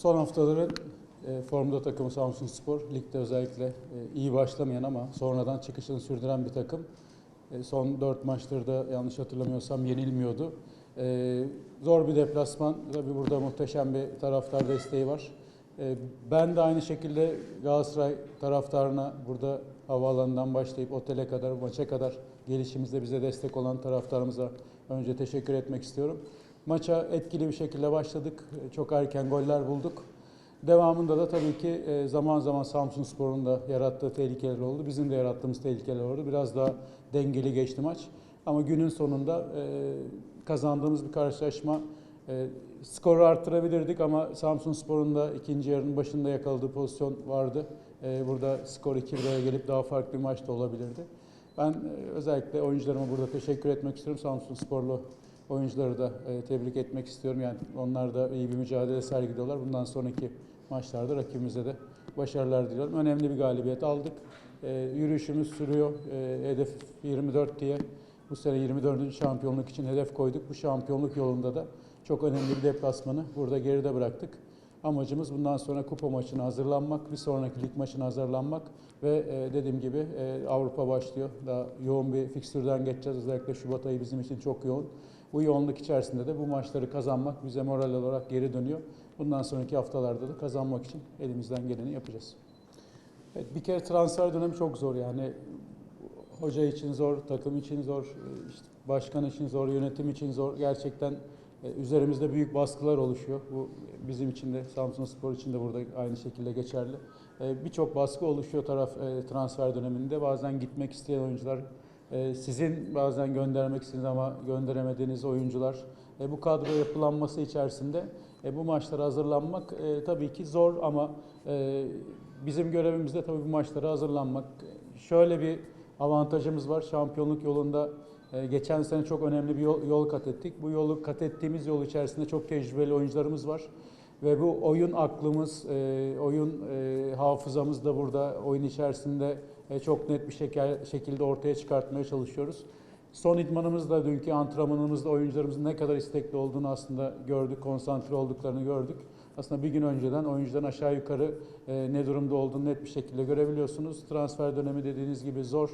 Son haftaların e, formda takımı Samsun Spor. Ligde özellikle e, iyi başlamayan ama sonradan çıkışını sürdüren bir takım. E, son 4 maçtır da yanlış hatırlamıyorsam yenilmiyordu. E, zor bir deplasman. Tabii burada muhteşem bir taraftar desteği var. E, ben de aynı şekilde Galatasaray taraftarına burada havaalanından başlayıp otele kadar, maça kadar gelişimizde bize destek olan taraftarımıza önce teşekkür etmek istiyorum. Maça etkili bir şekilde başladık. Çok erken goller bulduk. Devamında da tabii ki e, zaman zaman Samsun Spor'un da yarattığı tehlikeler oldu. Bizim de yarattığımız tehlikeler oldu. Biraz daha dengeli geçti maç. Ama günün sonunda e, kazandığımız bir karşılaşma. E, skoru arttırabilirdik ama Samsun Spor'un da ikinci yarının başında yakaladığı pozisyon vardı. Burada skor 2-1'e gelip daha farklı bir maç da olabilirdi. Ben özellikle oyuncularıma burada teşekkür etmek istiyorum. Samsun Sporlu oyuncuları da e, tebrik etmek istiyorum. Yani onlar da iyi bir mücadele sergiliyorlar. Bundan sonraki maçlarda rakibimize de başarılar diliyorum. Önemli bir galibiyet aldık. E, yürüyüşümüz sürüyor. E, hedef 24 diye bu sene 24. şampiyonluk için hedef koyduk. Bu şampiyonluk yolunda da çok önemli bir deplasmanı burada geride bıraktık. Amacımız bundan sonra kupa maçına hazırlanmak, bir sonraki lig maçına hazırlanmak ve e, dediğim gibi e, Avrupa başlıyor. Daha yoğun bir fikstürden geçeceğiz. Özellikle Şubat ayı bizim için çok yoğun. Bu yoğunluk içerisinde de bu maçları kazanmak bize moral olarak geri dönüyor. Bundan sonraki haftalarda da kazanmak için elimizden geleni yapacağız. Evet, bir kere transfer dönemi çok zor yani. Hoca için zor, takım için zor, işte başkan için zor, yönetim için zor. Gerçekten e, üzerimizde büyük baskılar oluşuyor. Bu bizim için de Samsun Spor için de burada aynı şekilde geçerli. E, Birçok baskı oluşuyor taraf e, transfer döneminde. Bazen gitmek isteyen oyuncular, e, sizin bazen göndermek istediğiniz ama gönderemediğiniz oyuncular. E, Bu kadro yapılanması içerisinde e, bu maçlara hazırlanmak e, tabii ki zor ama e, bizim görevimiz de tabii bu maçlara hazırlanmak. Şöyle bir avantajımız var. Şampiyonluk yolunda e, geçen sene çok önemli bir yol, yol kat ettik. Bu yolu kat ettiğimiz yol içerisinde çok tecrübeli oyuncularımız var. Ve bu oyun aklımız, e, oyun e, hafızamız da burada oyun içerisinde e, çok net bir şekilde ortaya çıkartmaya çalışıyoruz. Son idmanımızda, dünkü antrenmanımızda oyuncularımızın ne kadar istekli olduğunu aslında gördük, konsantre olduklarını gördük. Aslında bir gün önceden oyuncuların aşağı yukarı e, ne durumda olduğunu net bir şekilde görebiliyorsunuz. Transfer dönemi dediğiniz gibi zor.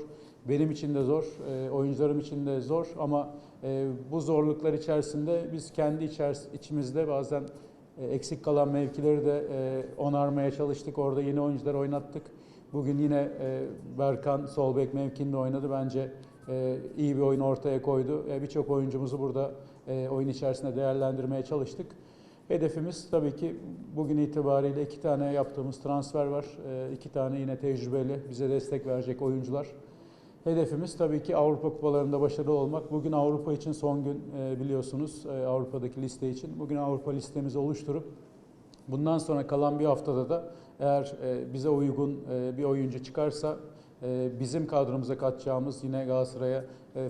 Benim için de zor, e, oyuncularım için de zor ama e, bu zorluklar içerisinde biz kendi içeris- içimizde bazen eksik kalan mevkileri de e, onarmaya çalıştık. Orada yeni oyuncular oynattık. Bugün yine e, Berkan sol bek mevkinde oynadı. Bence e, iyi bir oyun ortaya koydu. E, Birçok oyuncumuzu burada e, oyun içerisinde değerlendirmeye çalıştık. Hedefimiz tabii ki bugün itibariyle iki tane yaptığımız transfer var. E, iki tane yine tecrübeli, bize destek verecek oyuncular. Hedefimiz tabii ki Avrupa kupalarında başarılı olmak. Bugün Avrupa için son gün e, biliyorsunuz e, Avrupa'daki liste için. Bugün Avrupa listemizi oluşturup bundan sonra kalan bir haftada da eğer e, bize uygun bir oyuncu çıkarsa bizim kadromuza katacağımız yine Galatasaray'a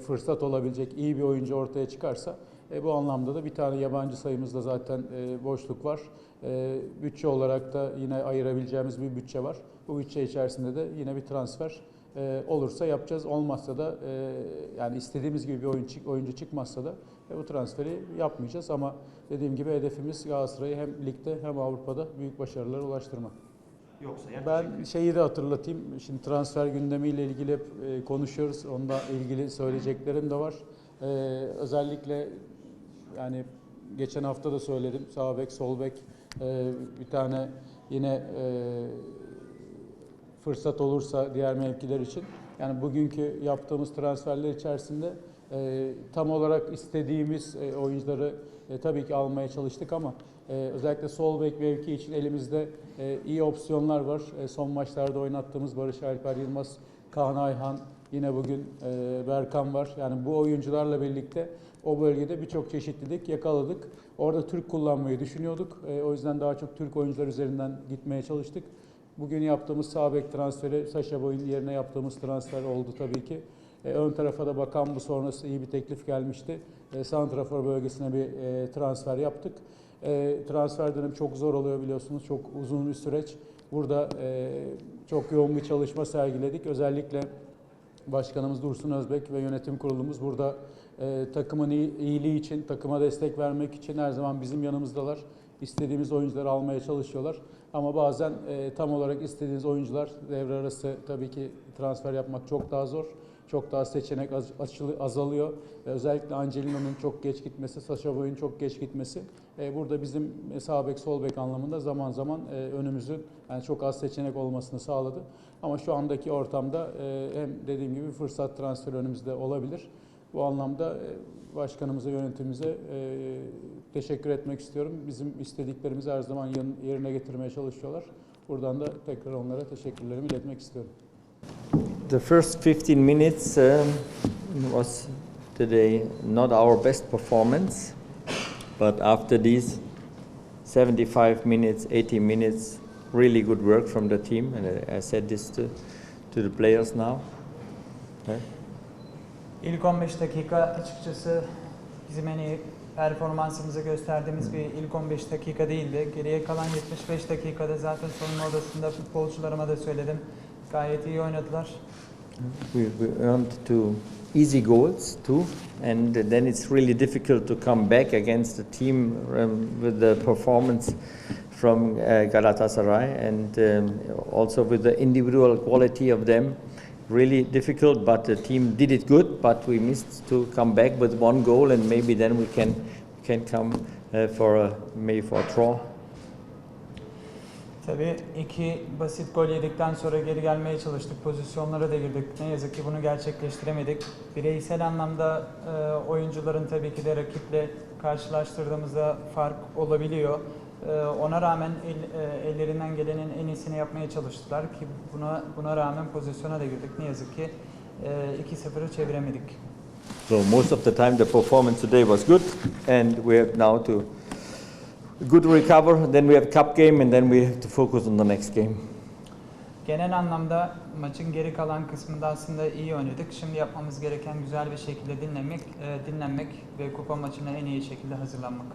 fırsat olabilecek iyi bir oyuncu ortaya çıkarsa e, bu anlamda da bir tane yabancı sayımızda zaten e, boşluk var. E, bütçe olarak da yine ayırabileceğimiz bir bütçe var. Bu bütçe içerisinde de yine bir transfer e, olursa yapacağız. Olmazsa da e, yani istediğimiz gibi bir oyun oyuncu çıkmazsa da e, bu transferi yapmayacağız. Ama dediğim gibi hedefimiz Galatasaray'ı hem ligde hem Avrupa'da büyük başarılara ulaştırmak. Yoksa Ben şeyi de hatırlatayım. Şimdi transfer gündemiyle ilgili hep e, konuşuyoruz. Onunla ilgili söyleyeceklerim de var. E, özellikle yani geçen hafta da söyledim. Sağ bek, sol bek e, bir tane yine e, fırsat olursa diğer mevkiler için. Yani bugünkü yaptığımız transferler içerisinde e, tam olarak istediğimiz e, oyuncuları e, tabii ki almaya çalıştık ama e, özellikle sol bek mevki için elimizde e, iyi opsiyonlar var. E, son maçlarda oynattığımız Barış Alper Yılmaz, Kaan Ayhan, yine bugün e, Berkan var. Yani bu oyuncularla birlikte o bölgede birçok çeşitlilik yakaladık. Orada Türk kullanmayı düşünüyorduk. E, o yüzden daha çok Türk oyuncular üzerinden gitmeye çalıştık. Bugün yaptığımız sağ transferi Saşa Boy'un yerine yaptığımız transfer oldu tabii ki. E, ön tarafa da bakan bu sonrası iyi bir teklif gelmişti. E, Santrafor bölgesine bir e, transfer yaptık. E, transfer dönemi çok zor oluyor biliyorsunuz. Çok uzun bir süreç. Burada e, çok yoğun bir çalışma sergiledik. Özellikle Başkanımız Dursun Özbek ve yönetim kurulumuz burada e, takımın iyi- iyiliği için, takıma destek vermek için her zaman bizim yanımızdalar. istediğimiz oyuncuları almaya çalışıyorlar. Ama bazen e, tam olarak istediğiniz oyuncular devre arası tabii ki transfer yapmak çok daha zor. Çok daha seçenek açılı- azalıyor. Ve özellikle Angelino'nun çok geç gitmesi, Sasha Boy'un çok geç gitmesi e, burada bizim e, sağ bek sol bek anlamında zaman zaman e, önümüzün yani çok az seçenek olmasını sağladı. Ama şu andaki ortamda e, hem dediğim gibi fırsat transferi önümüzde olabilir. Bu anlamda e, başkanımıza, yönetimimize e, teşekkür etmek istiyorum. Bizim istediklerimizi her zaman yerine getirmeye çalışıyorlar. Buradan da tekrar onlara teşekkürlerimi iletmek istiyorum. The first 15 minutes um, was today not our best performance, but after these 75 minutes, 80 minutes, really good work from the team, and I said this to, to the players now. Okay? İlk 15 dakika açıkçası bizim en iyi performansımızı gösterdiğimiz bir ilk 15 dakika değildi. Geriye kalan 75 dakikada zaten soyunma odasında futbolcularıma da söyledim. Gayet iyi oynadılar. We, we earned two easy goals too, and then it's really difficult to come back against a team um, with the performance from uh, Galatasaray and um, also with the individual quality of them. Really difficult, but the team did it good. But we missed to come back with one goal, and maybe then we can can come uh, for a maybe for a draw. Tabii iki basit gol yedikten sonra geri gelmeye çalıştık. Pozisyonlara da girdik. Ne yazık ki bunu gerçekleştiremedik. Bireysel anlamda e, oyuncuların tabii ki de rakiple karşılaştırdığımızda fark olabiliyor. E, ona rağmen el- e, ellerinden gelenin en iyisini yapmaya çalıştılar ki buna buna rağmen pozisyona da girdik. Ne yazık ki e, 2-0'ı çeviremedik. So most of the time the performance today was good, and we have now to good recover. Then we have cup game, and then we have to focus on the next game. Genel anlamda maçın geri kalan kısmında aslında iyi oynadık. Şimdi yapmamız gereken güzel bir şekilde dinlemek, e, dinlenmek ve kupa maçına en iyi şekilde hazırlanmak.